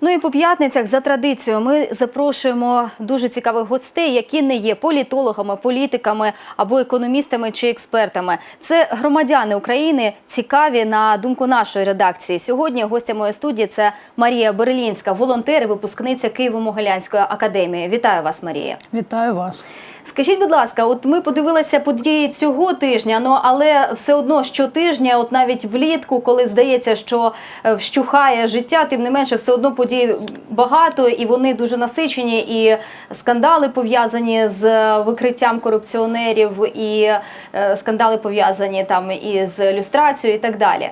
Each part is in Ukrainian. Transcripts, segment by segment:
Ну і по п'ятницях за традицією ми запрошуємо дуже цікавих гостей, які не є політологами, політиками або економістами чи експертами. Це громадяни України, цікаві на думку нашої редакції. Сьогодні гостя моєї студії це Марія Берелінська, волонтер і випускниця Києво-Могилянської академії. Вітаю вас, Марія. Вітаю вас. Скажіть, будь ласка, от ми подивилися події цього тижня, ну але все одно щотижня, от навіть влітку, коли здається, що е, вщухає життя, тим не менше, все одно подій багато, і вони дуже насичені, і скандали пов'язані з викриттям корупціонерів, і е, скандали пов'язані там із люстрацією, і так далі.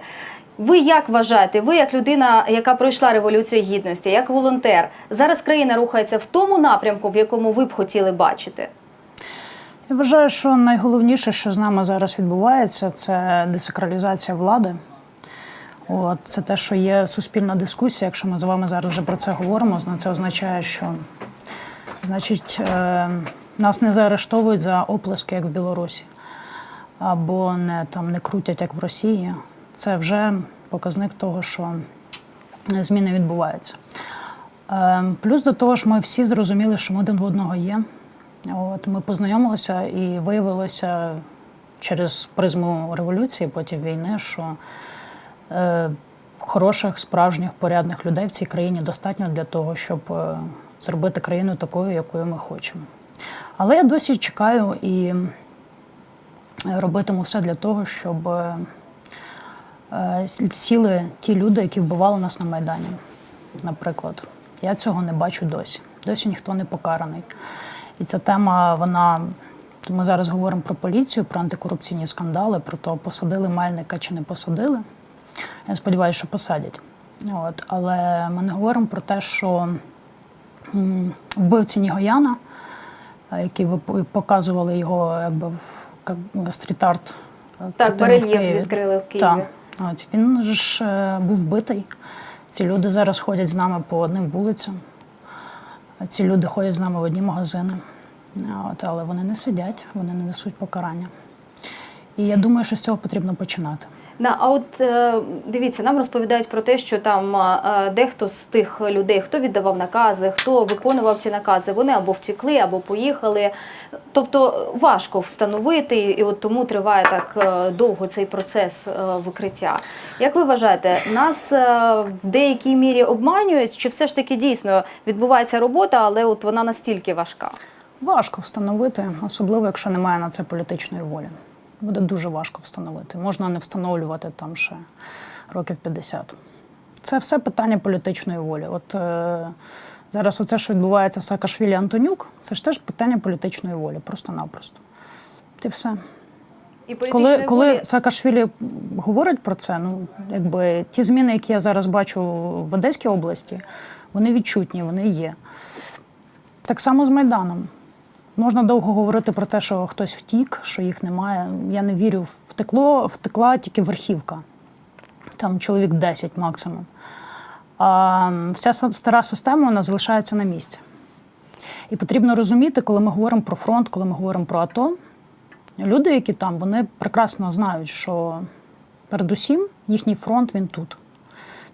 Ви як вважаєте, ви як людина, яка пройшла революцію гідності, як волонтер, зараз країна рухається в тому напрямку, в якому ви б хотіли бачити? Я вважаю, що найголовніше, що з нами зараз відбувається, це десакралізація влади. От, це те, що є суспільна дискусія. Якщо ми з вами зараз вже про це говоримо, це означає, що значить, е, нас не заарештовують за оплески, як в Білорусі, або не, там, не крутять, як в Росії. Це вже показник того, що зміни відбуваються. Е, Плюс до того ж, ми всі зрозуміли, що ми один в одного є. От ми познайомилися і виявилося через призму революції, потім війни, що хороших, справжніх, порядних людей в цій країні достатньо для того, щоб е, зробити країну такою, якою ми хочемо. Але я досі чекаю і робитиму все для того, щоб е, е, сіли ті люди, які вбивали нас на Майдані. Наприклад, я цього не бачу досі. Досі ніхто не покараний. І ця тема, вона. Ми зараз говоримо про поліцію, про антикорупційні скандали, про те, посадили Мельника чи не посадили. Я сподіваюся, що посадять. От. Але ми не говоримо про те, що вбивці Нігояна, е, які ви показували його якби в стріт-арт. е, Так, барельєф відкрили в Києві. Так. От, він ж е, був вбитий. Ці люди зараз ходять з нами по одним вулицям. Ці люди ходять з нами в одні магазини. От, але вони не сидять, вони не несуть покарання. І я думаю, що з цього потрібно починати. На а от е, дивіться, нам розповідають про те, що там е, дехто з тих людей, хто віддавав накази, хто виконував ці накази, вони або втекли, або поїхали. Тобто важко встановити, і от тому триває так е, довго цей процес е, викриття. Як ви вважаєте, нас е, в деякій мірі обманюють, чи все ж таки дійсно відбувається робота, але от вона настільки важка? Важко встановити, особливо якщо немає на це політичної волі. Буде дуже важко встановити. Можна не встановлювати там ще років 50. Це все питання політичної волі. От е, зараз оце, що відбувається Саакашвілі Антонюк, це ж теж питання політичної волі, просто-напросто. Ти все. І Коли, коли волі- Саакашвілі говорить про це, ну якби ті зміни, які я зараз бачу в Одеській області, вони відчутні, вони є. Так само з Майданом. Можна довго говорити про те, що хтось втік, що їх немає. Я не вірю. Втекло, втекла тільки верхівка. Там чоловік 10 максимум. А вся стара система вона залишається на місці. І потрібно розуміти, коли ми говоримо про фронт, коли ми говоримо про АТО, люди, які там, вони прекрасно знають, що передусім їхній фронт він тут.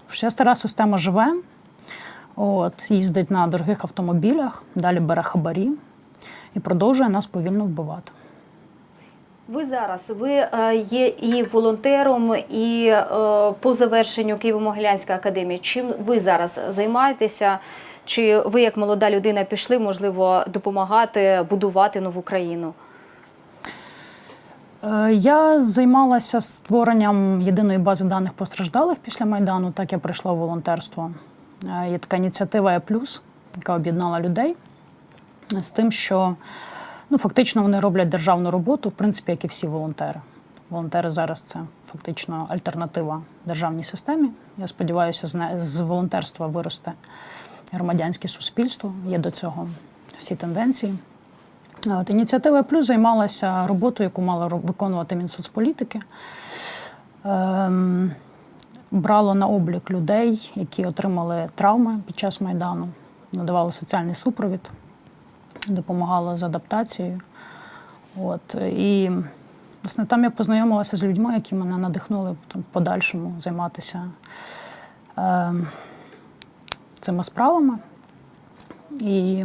Вся стара система живе, от, їздить на дорогих автомобілях, далі бере хабарі і продовжує нас повільно вбивати. Ви зараз ви е, є і волонтером, і е, по завершенню Києво-Могилянської академії. Чим ви зараз займаєтеся? Чи ви, як молода людина, пішли, можливо, допомагати будувати нову країну? Е, Я займалася створенням єдиної бази даних постраждалих після Майдану. Так я прийшла в волонтерство. Є така ініціатива «Е плюс», яка об'єднала людей з тим, що ну, фактично вони роблять державну роботу, в принципі, як і всі волонтери. Волонтери зараз це фактично альтернатива державній системі. Я сподіваюся, з волонтерства виросте громадянське суспільство. Є до цього всі тенденції. От, ініціатива Плюс займалася роботою, яку мала виконувати Мінсоцполітики. Ем, брало на облік людей, які отримали травми під час Майдану, надавало соціальний супровід, допомагало з адаптацією. От, і власне, там я познайомилася з людьми, які мене надихнули там, подальшому займатися ем, цими справами. І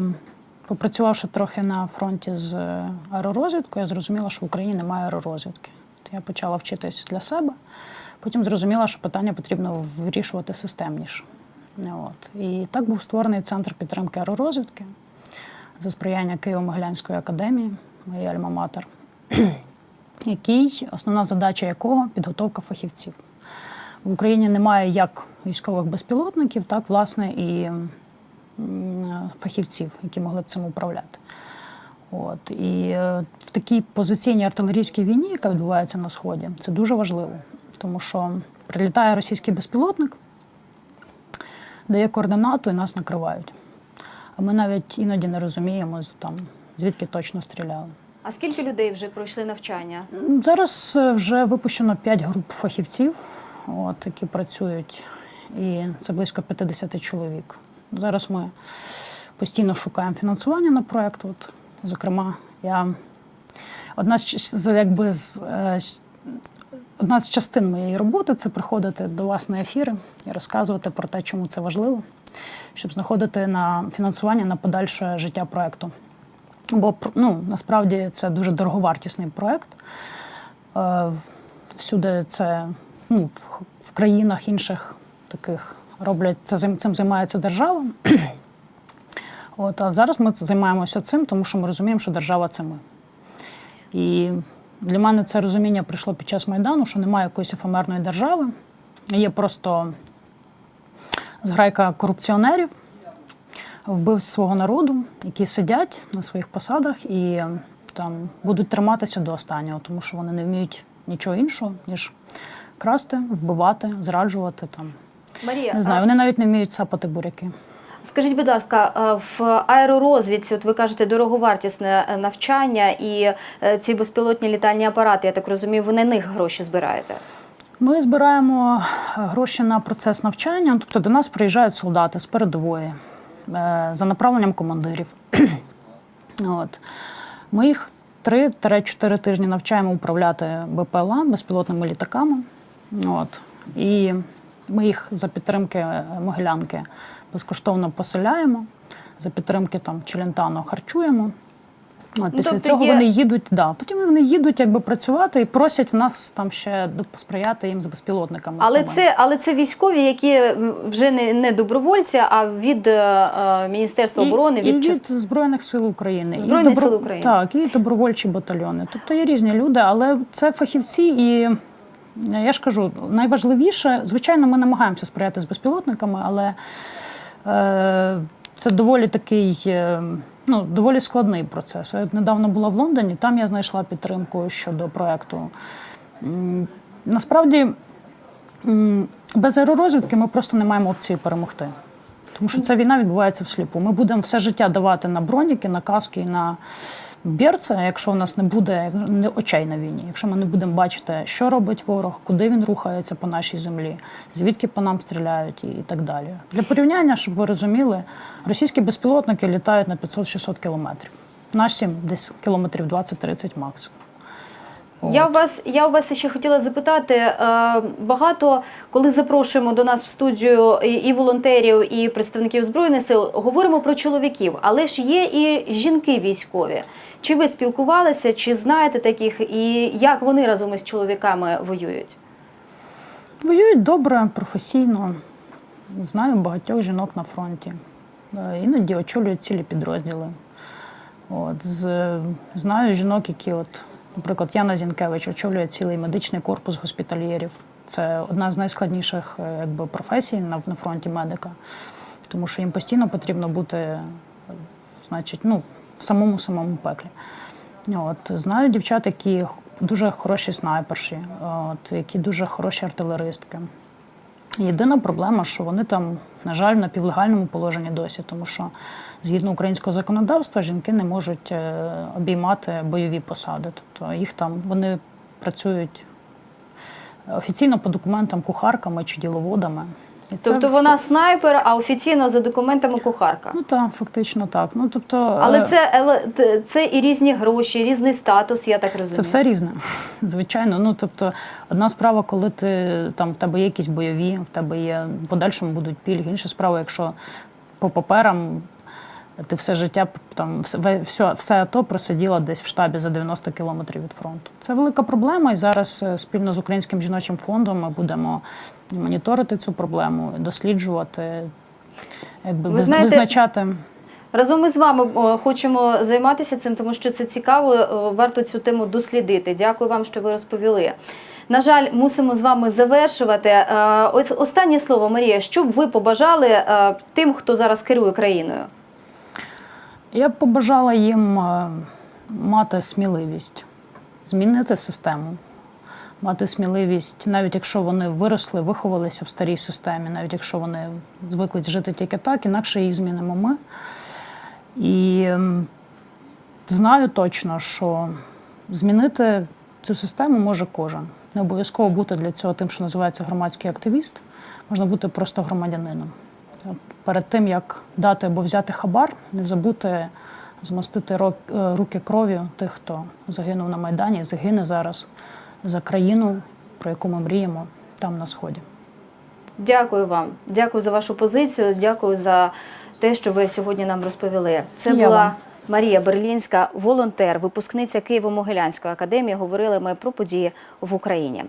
попрацювавши трохи на фронті з аеророзвідкою, я зрозуміла, що в Україні немає аеророзвідки. То я почала вчитись для себе. Потім зрозуміла, що питання потрібно вирішувати системніше. От. І так був створений центр підтримки аеророзвідки за сприяння Києво-Могилянської академії, моєї альма-матер, який, основна задача якого підготовка фахівців. В Україні немає як військових безпілотників, так власне і фахівців, які могли б цим управляти. От і е, в такій позиційній артилерійській війні, яка відбувається на сході, це дуже важливо, тому що прилітає російський безпілотник, дає координату і нас накривають. А ми навіть іноді не розуміємо з- там, звідки точно стріляли. А скільки людей вже пройшли навчання? Зараз е, вже випущено 5 груп фахівців, от, які працюють, і це близько 50 чоловік. Зараз ми постійно шукаємо фінансування на проєкт. От, зокрема, я одна з якби з. е, Одна з частин моєї роботи це приходити до вас на ефіри і розказувати про те, чому це важливо, щоб знаходити на фінансування на подальше життя проекту. Бо ну, насправді це дуже дороговартісний проект. Е, Всюди це ну, в- в країнах інших таких роблять це цим займається держава. От, а зараз ми займаємося цим, тому що ми розуміємо, що держава це ми. І для мене це розуміння прийшло під час Майдану, що немає якоїсь ефемерної держави. Є просто зграйка корупціонерів, вбивць свого народу, які сидять на своїх посадах і там будуть триматися до останнього, тому що вони не вміють нічого іншого, ніж красти, вбивати, зраджувати там. Марія, Не знаю, а вони навіть не вміють сапати буряки. скажіть, будь ласка, в аеророзвідці, от ви кажете, дороговартісне е, навчання і е, ці безпілотні літальні апарати, я так розумію, ви на них гроші збираєте. Ми збираємо е, гроші на процес навчання, тобто до нас приїжджають солдати з передової е, за направленням командирів. От. Ми їх 3-4 тижні навчаємо управляти БПЛА, безпілотними літаками. От. І ми їх за підтримки е, Могилянки безкоштовно поселяємо, за підтримки там Челентано харчуємо. От, після тобто цього є- вони їдуть, да, потім вони їдуть якби працювати і просять в нас там ще посприяти їм з безпілотниками. Але це, але це військові, які вже не, не добровольці, а від е, е, Міністерства оборони, і, від, і від Збройних сил України. І Збройних з сил України. Так, і добровольчі батальйони. Тобто є різні люди, але це фахівці і. е, Я ж кажу, найважливіше, звичайно, ми намагаємося сприяти з безпілотниками, але е, це доволі такий, е, ну, доволі складний процес. Я недавно була в Лондоні, там я знайшла підтримку щодо проекту. Насправді, без аеророзвідки ми просто не маємо опції перемогти. Тому що ця війна відбувається всліпу. Ми будемо все життя давати на броніки, на каски на берце, якщо у нас не буде не очей на війні, якщо ми не будемо бачити, що робить ворог, куди він рухається по нашій землі, звідки по нам стріляють і так далі. Для порівняння, щоб ви розуміли, російські безпілотники літають на 500-600 кілометрів. Наші десь кілометрів 20-30 максимум. Я у вас я у вас ще хотіла запитати. е, Багато коли запрошуємо до нас в студію і, і волонтерів, і представників збройних сил, говоримо про чоловіків, але ж є і жінки військові. Чи ви спілкувалися, чи знаєте таких, і як вони разом із чоловіками воюють? Воюють добре, професійно. Знаю багатьох жінок на фронті. Е, Іноді очолюють цілі підрозділи. От, з, знаю жінок, які, от, наприклад, Яна Зінкевич очолює цілий медичний корпус госпітальєрів. Це одна з найскладніших е, якби, професій на, на фронті медика, тому що їм постійно потрібно бути значить, ну, в самому самому пеклі. От, знаю дівчат, які дуже хороші снайперші, от, які дуже хороші артилеристки. Єдина проблема, що вони там, на жаль, на півлегальному положенні досі, тому що згідно українського законодавства жінки не можуть е, обіймати бойові посади. Тобто їх там вони працюють офіційно по документам кухарками чи діловодами. Тобто вона снайпер, а офіційно за документами кухарка. Ну так, фактично так. Ну, тобто, Але е, це, але це і різні гроші, різний статус, я так розумію. Це все різне, звичайно. Ну тобто, одна справа, коли ти там в тебе є якісь бойові, в тебе є в подальшому будуть пільги. Інша справа, якщо по паперам ти все життя там все, все, АТО просиділа десь в штабі за 90 кілометрів від фронту. Це велика проблема, і зараз е, спільно з Українським жіночим фондом ми будемо моніторити цю проблему, досліджувати, якби Ви знаєте, визначати. Разом із вами хочемо займатися цим, тому що це цікаво. Варто цю тему дослідити. Дякую вам, що ви розповіли. На жаль, мусимо з вами завершувати. Е, Ось останнє слово, Марія. Що б ви побажали е, тим, хто зараз керує країною? Я б побажала їм е, мати сміливість, змінити систему, мати сміливість, навіть якщо вони виросли, виховалися в старій системі, навіть якщо вони звикли жити тільки так, інакше її змінимо ми. І знаю точно, що змінити цю систему може кожен. Не обов'язково бути для цього тим, що називається громадський активіст, можна бути просто громадянином. Перед тим, як дати або взяти хабар, не забути змастити е, руки кров'ю тих, хто загинув на Майдані, загине зараз за країну, про яку ми мріємо там на сході. Дякую вам. Дякую за вашу позицію. Дякую за те, що ви сьогодні нам розповіли. Це Я була вам. Марія Берлінська, волонтер, випускниця Києво-Могилянської академії. Говорили ми про події в Україні.